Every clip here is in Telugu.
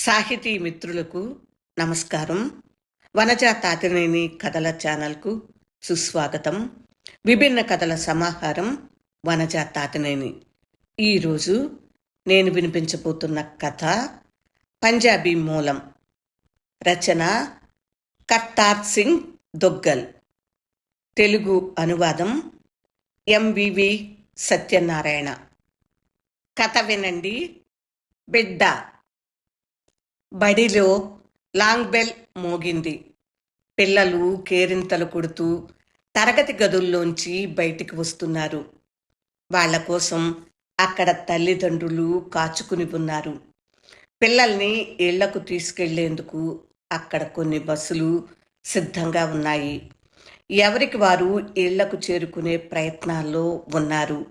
సాహితీ మిత్రులకు నమస్కారం. వనజ తాతినేని కథల ఛానల్కు సుస్వాగతం. విభిన్న కథల సమాహారం వనజ తాతినేని. ఈరోజు నేను వినిపించబోతున్న కథ పంజాబీ మూలం. రచన కర్తార్ సింగ్ దొగ్గల్. తెలుగు అనువాదం ఎంవివి సత్యనారాయణ. కథ వినండి. బిడ్డ బడిలో లాంగ్ బెల్ మోగింది. పిల్లలు కేరింతలు కొడుతూ తరగతి గదుల్లోంచి బయటికి వస్తున్నారు. వాళ్ళ కోసం అక్కడ తల్లిదండ్రులు కాచుకుని ఉన్నారు. పిల్లల్ని ఇళ్ళకు తీసుకెళ్ళేందుకు అక్కడ కొన్ని బస్సులు సిద్ధంగా ఉన్నాయి. ఎవరికి వారు ఇళ్ళకు చేరుకునే ప్రయత్నాల్లో ఉన్నారు.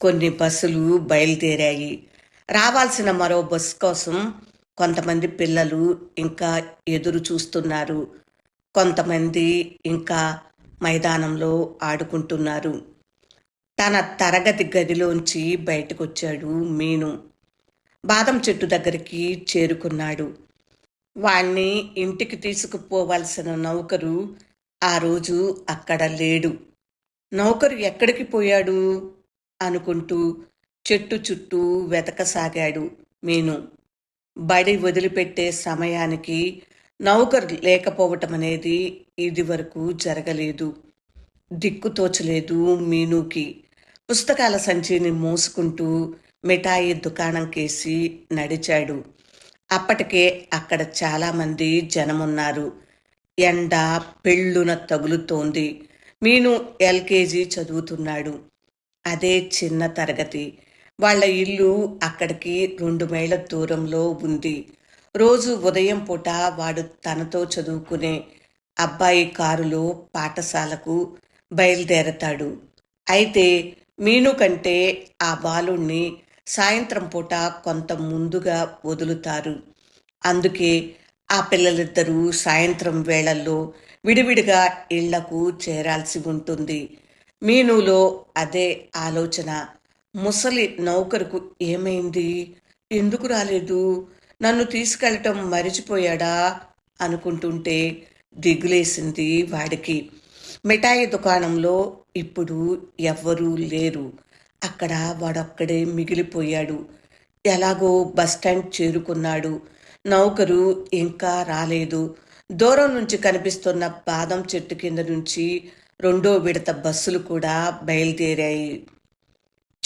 కొన్ని బస్సులు బయలుదేరాయి. రావాల్సిన మరో బస్సు కోసం కొంతమంది పిల్లలు ఇంకా ఎదురు చూస్తున్నారు. కొంతమంది ఇంకా మైదానంలో ఆడుకుంటున్నారు. తన తరగతి గదిలోంచి బయటకొచ్చాడు మీను. బాదం చెట్టు దగ్గరికి చేరుకున్నాడు. వాణ్ణి ఇంటికి తీసుకుపోవాల్సిన నౌకరు ఆ రోజు అక్కడ లేడు. నౌకరు ఎక్కడికి పోయాడు? అనుకుంటూ చెట్టు చుట్టూ వెతకసాగాడు మీను. బడి వదిలిపెట్టే సమయానికి నౌకరు లేకపోవటం అనేది ఇది వరకు జరగలేదు. దిక్కుతోచలేదు మీనుకి. పుస్తకాల సంచిని మోసుకుంటూ మిఠాయి దుకాణం కేసి నడిచాడు. అప్పటికే అక్కడ చాలామంది జనమున్నారు. ఎండ పెళ్ళున తగులుతోంది. మీను ఎల్కేజీ చదువుతున్నాడు. అదే చిన్న తరగతి. వాళ్ళ ఇల్లు అక్కడికి రెండు మైళ్ళ దూరంలో ఉంది. రోజు ఉదయం పూట వాడు తనతో చదువుకునే అబ్బాయి కారులో పాఠశాలకు బయలుదేరతాడు. అయితే మీను కంటే ఆ బాలుణ్ణి సాయంత్రం పూట కొంత ముందుగా వదులుతారు. అందుకే ఆ పిల్లలిద్దరూ సాయంత్రం వేళల్లో విడివిడిగా ఇళ్ళకు చేరాల్సి ఉంటుంది. మీనులో అదే ఆలోచన ముసలి నౌకరుకు ఏమైంది? ఎందుకు రాలేదు? నన్ను తీసుకెళ్ళటం మరిచిపోయాడా? అనుకుంటుంటే దిగులేసింది వాడికి. మిఠాయి దుకాణంలో ఇప్పుడు ఎవ్వరూ లేరు. అక్కడ వాడొక్కడే మిగిలిపోయాడు. ఎలాగో బస్టాండ్ చేరుకున్నాడు. నౌకరు ఇంకా రాలేదు. దూరం నుంచి కనిపిస్తున్న బాదం చెట్టు కింద నుంచి రెండో విడత బస్సులు కూడా బయలుదేరాయి.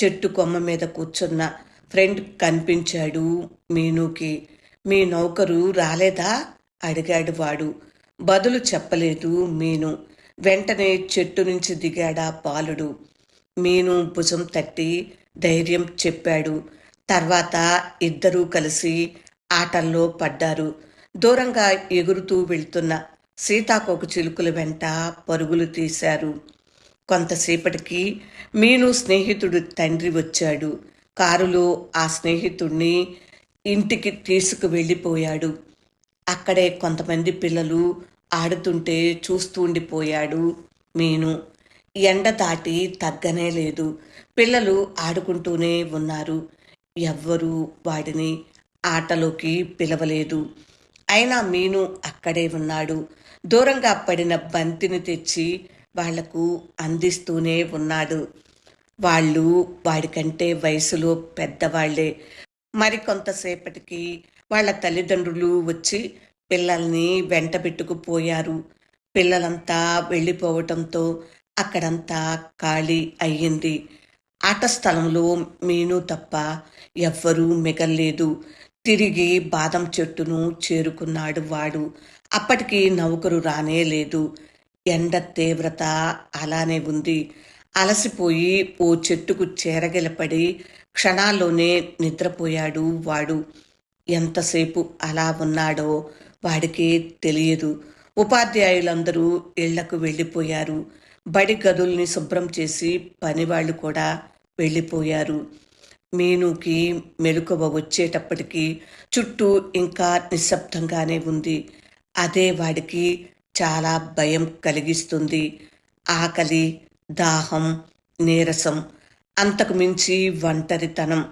చెట్టు కొమ్మ మీద కూర్చున్న ఫ్రెండ్ కనిపించాడు మీనుకి. మీ నౌకరు రాలేదా? అడిగాడు వాడు. బదులు చెప్పలేదు మీను. వెంటనే చెట్టు నుంచి దిగాడా బాలుడు మీను భుజం తట్టి ధైర్యం చెప్పాడు. తర్వాత ఇద్దరూ కలిసి ఆటల్లో పడ్డారు. దూరంగా ఎగురుతూ వెళ్తున్న సీతాకోక చిలుకల వెంట పరుగులు తీశారు. కొంతసేపటికి మీను స్నేహితుడు తండ్రి వచ్చాడు. కారులో ఆ స్నేహితుడిని ఇంటికి తీసుకు వెళ్ళిపోయాడు అక్కడే కొంతమంది పిల్లలు ఆడుతుంటే చూస్తూ ఉండిపోయాడు మీను. ఎండ దాటి తగ్గనే లేదు. పిల్లలు ఆడుకుంటూనే ఉన్నారు. ఎవ్వరూ వాడిని ఆటలోకి పిలవలేదు. అయినా మీను అక్కడే ఉన్నాడు. దూరంగా పడిన బంతిని తెచ్చి వాళ్ళకు అందిస్తూనే ఉన్నాడు. వాళ్ళు వాడికంటే వయసులో పెద్దవాళ్ళే. మరికొంతసేపటికి వాళ్ళ తల్లిదండ్రులు వచ్చి పిల్లల్ని వెంట పెట్టుకుపోయారు. పిల్లలంతా వెళ్ళిపోవటంతో అక్కడంతా ఖాళీ అయ్యింది. ఆట స్థలంలో మీను తప్ప ఎవ్వరూ మిగల్లేదు. తిరిగి బాదం చెట్టును చేరుకున్నాడు వాడు. అప్పటికి నౌకరు రానే లేదు ఎండ తీవ్రత అలానే ఉంది. అలసిపోయి ఓ చెట్టుకు చేరగెలపడి క్షణాల్లోనే నిద్రపోయాడు వాడు. ఎంతసేపు అలా ఉన్నాడో వాడికి తెలియదు. ఉపాధ్యాయులందరూ ఇళ్ళకు వెళ్ళిపోయారు. బడి గదుల్ని శుభ్రం చేసి పనివాళ్ళు కూడా వెళ్ళిపోయారు. మీనుకి మెలకువ వచ్చేటప్పటికి చుట్టూ ఇంకా నిశ్శబ్దంగానే ఉంది. అదే వాడికి చాలా భయం కలిగిస్తుంది. ఆకలి దాహం నీరసం అంతకు మించి ఒంటరితనం.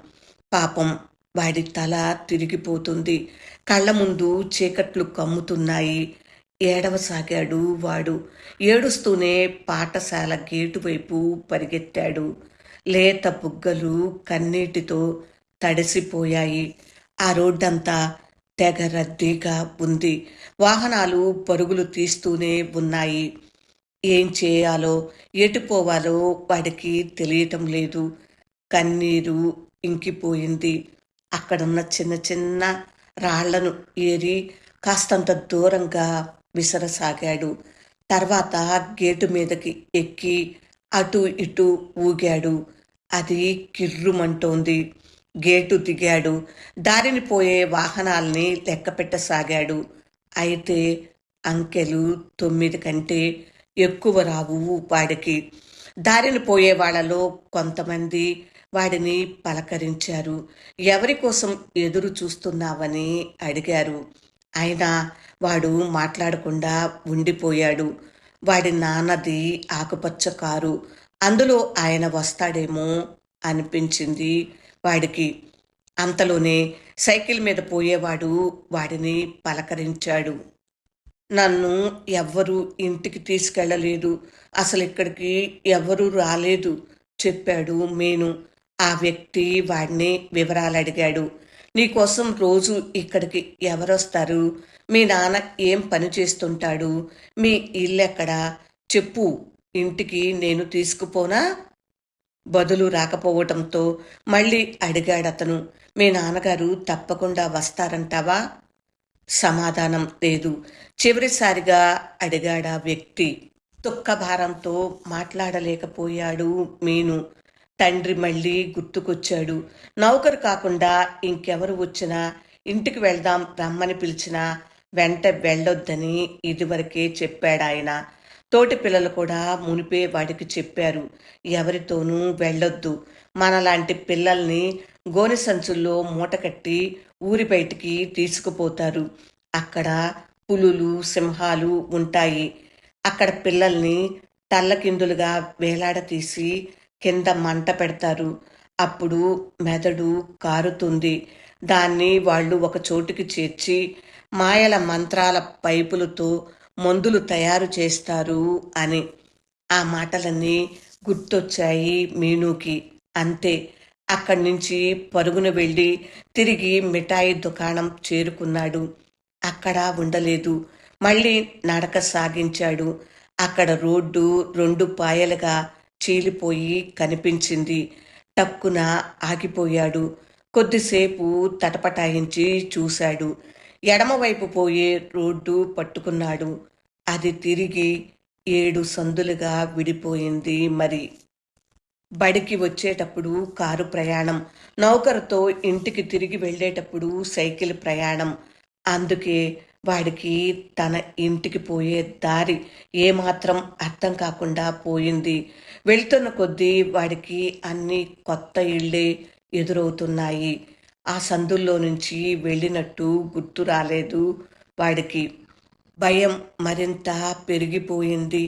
పాపం వాడి తల తిరిగిపోతుంది. కళ్ళ ముందు చీకట్లు కమ్ముతున్నాయి. ఏడవసాగాడు వాడు. ఏడుస్తూనే పాఠశాల గేటు వైపు పరిగెత్తాడు. లేత బుగ్గలు కన్నీటితో తడిసిపోయాయి. ఆ రోడ్డంతా తెగ రద్దీగా ఉంది. వాహనాలు పరుగులు తీస్తూనే ఉన్నాయి. ఏం చేయాలో ఎటు పోవాలో వాడికి తెలియటం లేదు. కన్నీరు ఇంకిపోయింది. అక్కడున్న చిన్న చిన్న రాళ్ళను ఏరి కాస్తంత దూరంగా విసరసాగాడు. తర్వాత గేటు మీదకి ఎక్కి అటు ఇటు ఊగాడు. అది కిర్రుమంటోంది. గేటు దిగాడు. దారిని పోయే వాహనాల్ని లెక్కపెట్టసాగాడు. అయితే అంకెలు తొమ్మిది కంటే ఎక్కువ రావు వాడికి. దారిని పోయే వాళ్ళలో కొంతమంది వాడిని పలకరించారు. ఎవరి కోసం ఎదురు చూస్తున్నావని అడిగారు. అయినా వాడు మాట్లాడకుండా ఉండిపోయాడు. వాడి నాన్నది ఆకుపచ్చ కారు. అందులో ఆయన వస్తాడేమో అనిపించింది. వాడికి అంతలోనే సైకిల్ మీద పోయేవాడు వాడిని పలకరించాడు. నన్ను ఎవ్వరూ ఇంటికి తీసుకెళ్ళలేదు. అసలు ఇక్కడికి ఎవరూ రాలేదు చెప్పాడు మేను. ఆ వ్యక్తి వాడిని వివరాలు అడిగాడు. నీకోసం రోజు ఇక్కడికి ఎవరొస్తారు? మీ నాన్న ఏం పని చేస్తుంటాడు? మీ ఇల్లెక్కడా? చెప్పు. ఇంటికి నేను తీసుకుపోనా? బదులు రాకపోవటంతో మళ్ళీ అడిగాడతను మీ నాన్నగారు తప్పకుండా వస్తారంటావా? సమాధానం లేదు చివరిసారిగా అడిగాడా వ్యక్తి. దుఃఖభారంతో మాట్లాడలేకపోయాడు మీను. తండ్రి మళ్ళీ గుర్తుకొచ్చాడు. నౌకరు కాకుండా ఇంకెవరు వచ్చినా ఇంటికి వెళ్దాం రమ్మని పిలిచినా వెంట వెళ్ళొద్దని ఇదివరకే చెప్పాడాయన. తోటి పిల్లలు కూడా మునిపే వాడికి చెప్పారు. ఎవరితోనూ వెళ్ళొద్దు. మనలాంటి పిల్లల్ని గోనె సంచుల్లో మూటకట్టి ఊరి బయటికి తీసుకుపోతారు. అక్కడ పులులు సింహాలు ఉంటాయి. అక్కడ పిల్లల్ని తల్లకిందులుగా వేలాడతీసి కింద మంట పెడతారు. అప్పుడు మెదడు కారుతుంది. దాన్ని వాళ్ళు ఒక చోటుకి చేర్చి మాయల మంత్రాల పైపులతో మందులు తయారు చేస్తారు అని ఆ మాటలన్నీ గుర్తొచ్చాయి మీనూకి. అంతే అక్కడి నుంచి పరుగున వెళ్ళి తిరిగి మిఠాయి దుకాణం చేరుకున్నాడు. అక్కడ ఉండలేదు. మళ్ళీ నడక సాగించాడు. అక్కడ రోడ్డు రెండు పాయలుగా చీలిపోయి కనిపించింది. టక్కున ఆగిపోయాడు. కొద్దిసేపు తటపటాయించి చూశాడు. ఎడమవైపు పోయే రోడ్డు పట్టుకున్నాడు. అది తిరిగి ఏడు సందులుగా విడిపోయింది మరి. బడికి వచ్చేటప్పుడు కారు ప్రయాణం. నౌకరుతో ఇంటికి తిరిగి వెళ్ళేటప్పుడు సైకిల్ ప్రయాణం. అందుకే వాడికి తన ఇంటికి పోయే దారి ఏమాత్రం అర్థం కాకుండా పోయింది. వెళ్తున్న కొద్దీ వాడికి అన్ని కొత్త ఇళ్ళే ఎదురవుతున్నాయి. ఆ సందుల్లో నుంచి వెళ్ళినట్టు గుర్తు రాలేదు వాడికి. భయం మరింత పెరిగిపోయింది.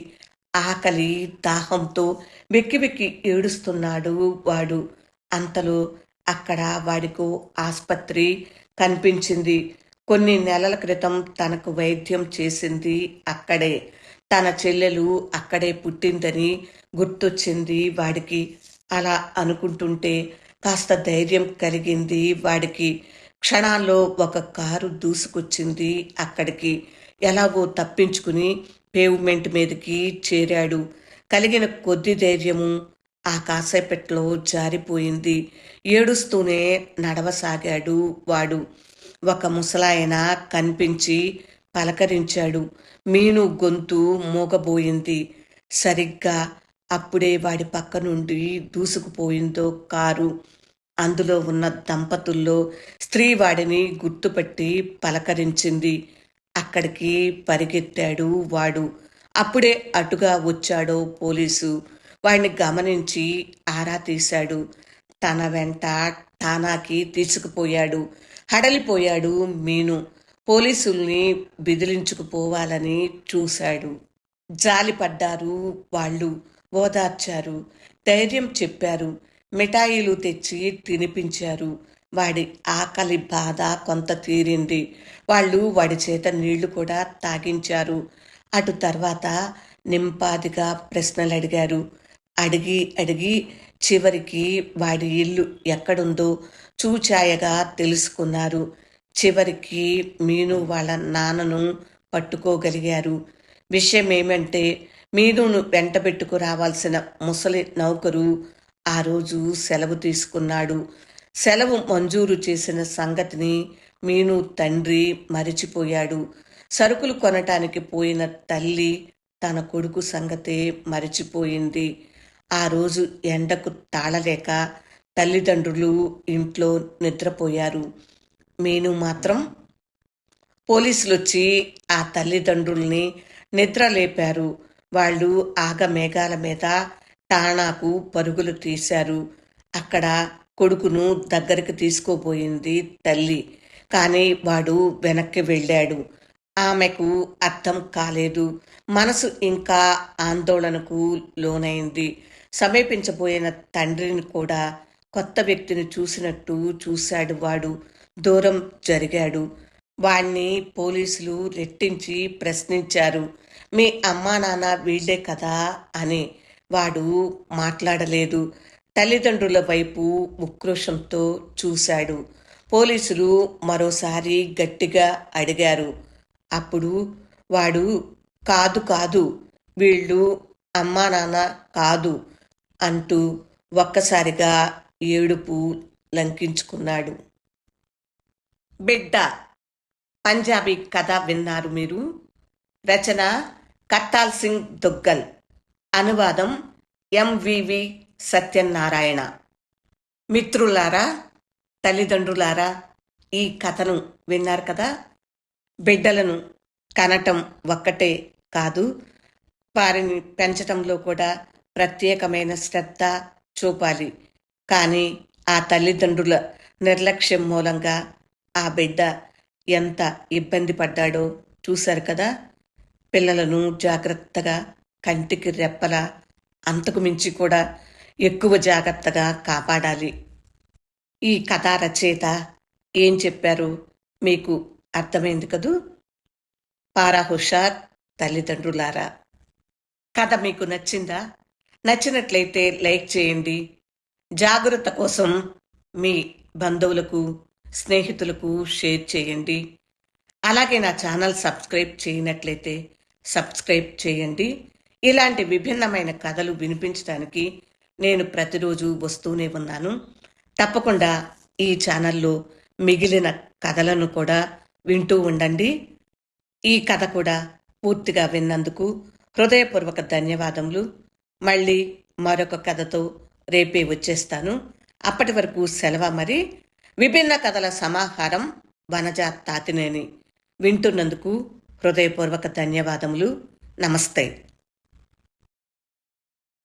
ఆకలి దాహంతో వెక్కి వెక్కి ఏడుస్తున్నాడు వాడు. అంతలో అక్కడ వాడికో ఆసుపత్రి కనిపించింది. కొన్ని నెలల క్రితం తనకు వైద్యం చేసింది అక్కడే. తన చెల్లెలు అక్కడే పుట్టిందని గుర్తొచ్చింది వాడికి. అలా అనుకుంటుంటే కాస్త ధైర్యం కలిగింది. వాడికి క్షణాల్లో ఒక కారు దూసుకొచ్చింది. అక్కడికి ఎలాగో తప్పించుకుని పేవ్మెంట్ మీదకి చేరాడు. కలిగిన కొద్ది ధైర్యము ఆ కాసేపట్లో జారిపోయింది. ఏడుస్తూనే నడవసాగాడు. వాడు ఒక ముసలాయన కనిపించి పలకరించాడు. మీను గొంతు మూగబోయింది. సరిగ్గా అప్పుడే వాడి పక్క నుండి దూసుకుపోయిందో కారు. అందులో ఉన్న దంపతుల్లో స్త్రీ వాడిని గుర్తుపట్టి పలకరించింది. అక్కడికి పరిగెత్తాడు వాడు. అప్పుడే అటుగా వచ్చాడో పోలీసు. వాడిని గమనించి ఆరా తీశాడు. తన వెంట తానాకి తీసుకుపోయాడు. హడలిపోయాడు మీను. పోలీసుల్ని బెదిరించుకుపోవాలని చూశాడు. జాలిపడ్డారు వాళ్ళు. ఓదార్చారు. ధైర్యం చెప్పారు. మిఠాయిలు తెచ్చి తినిపించారు. వాడి ఆకలి బాధ కొంత తీరింది. వాళ్ళు వాడి చేత నీళ్ళు కూడా తాగించారు. అటు తర్వాత నింపాదిగా ప్రశ్నలు అడిగారు అడిగి అడిగి చివరికి వాడి ఇల్లు ఎక్కడుందో చూచాయగా తెలుసుకున్నారు. చివరికి మీను వాళ్ళ నాన్నను పట్టుకోగలిగారు. విషయం ఏమంటే మీనును వెంటబెట్టుకు రావాల్సిన ముసలి నౌకరు ఆ రోజు సెలవు తీసుకున్నాడు. సెలవు మంజూరు చేసిన సంగతిని మీను తండ్రి మరిచిపోయాడు. సరుకులు కొనటానికి పోయిన తల్లి తన కొడుకు సంగతే మరిచిపోయింది. ఆ రోజు ఎండకు తాళలేక తల్లిదండ్రులు ఇంట్లో నిద్రపోయారు. మీను మాత్రం పోలీసులు వచ్చి ఆ తల్లిదండ్రుల్ని నిద్ర లేపారు వాళ్ళు ఆగమేఘాల మీద టాణాకు పరుగులు తీశారు. అక్కడ కొడుకును దగ్గరికి తీసుకోబోయింది తల్లి. కానీ వాడు వెనక్కి వెళ్ళాడు. ఆమెకు అర్థం కాలేదు. మనసు ఇంకా ఆందోళనకు లోనైంది. సమీపించబోయిన తండ్రిని కూడా కొత్త వ్యక్తిని చూసినట్టు చూశాడు వాడు. దూరం జరిగాడు. వాణ్ణి పోలీసులు రెట్టించి ప్రశ్నించారు. మీ అమ్మా నాన్న వీళ్ళే కదా అని. వాడు మాట్లాడలేదు. తల్లిదండ్రుల వైపు ఉక్రోషంతో చూశాడు. పోలీసులు మరోసారి గట్టిగా అడిగారు. అప్పుడు వాడు కాదు కాదు వీళ్ళు అమ్మా నాన్న కాదు అంటూ ఒక్కసారిగా ఏడుపు లంకించుకున్నాడు. బిడ్డ పంజాబీ కథ విన్నారు మీరు. రచన కట్టాల్ సింగ్ దుగ్గల్. అనువాదం ఎంవివి సత్యనారాయణ. మిత్రులారా తల్లిదండ్రులారా ఈ కథను విన్నారు కదా? బిడ్డలను కనటం ఒక్కటే కాదు వారిని పెంచటంలో కూడా ప్రత్యేకమైన శ్రద్ధ చూపాలి. కానీ ఆ తల్లిదండ్రుల నిర్లక్ష్యం మూలంగా ఆ బిడ్డ ఎంత ఇబ్బంది పడ్డాడో చూశారు కదా. పిల్లలను జాగ్రత్తగా కంటికి రెప్పల అంతకు మించి కూడా ఎక్కువ జాగ్రత్తగా కాపాడాలి. ఈ కథా రచయిత ఏం చెప్పారు? మీకు అర్థమైంది కదూ? పారా హుషార్ తల్లిదండ్రులారా. కథ మీకు నచ్చిందా? నచ్చినట్లయితే లైక్ చేయండి. జాగ్రత్త కోసం మీ బంధువులకు స్నేహితులకు షేర్ చేయండి. అలాగే నా ఛానల్ సబ్స్క్రైబ్ చేయనట్లయితే సబ్స్క్రైబ్ చేయండి. ఇలాంటి విభిన్నమైన కథలు వినిపించడానికి నేను ప్రతిరోజు వస్తూనే ఉన్నాను. తప్పకుండా ఈ ఛానల్లో మిగిలిన కథలను కూడా వింటూ ఉండండి. ఈ కథ కూడా పూర్తిగా విన్నందుకు హృదయపూర్వక ధన్యవాదములు. మళ్ళీ మరొక కథతో రేపే వచ్చేస్తాను. అప్పటి వరకు సెలవు మరి. విభిన్న కథల సమాహారం వనజ తాతినేని వింటున్నందుకు హృదయపూర్వక ధన్యవాదములు. నమస్తే.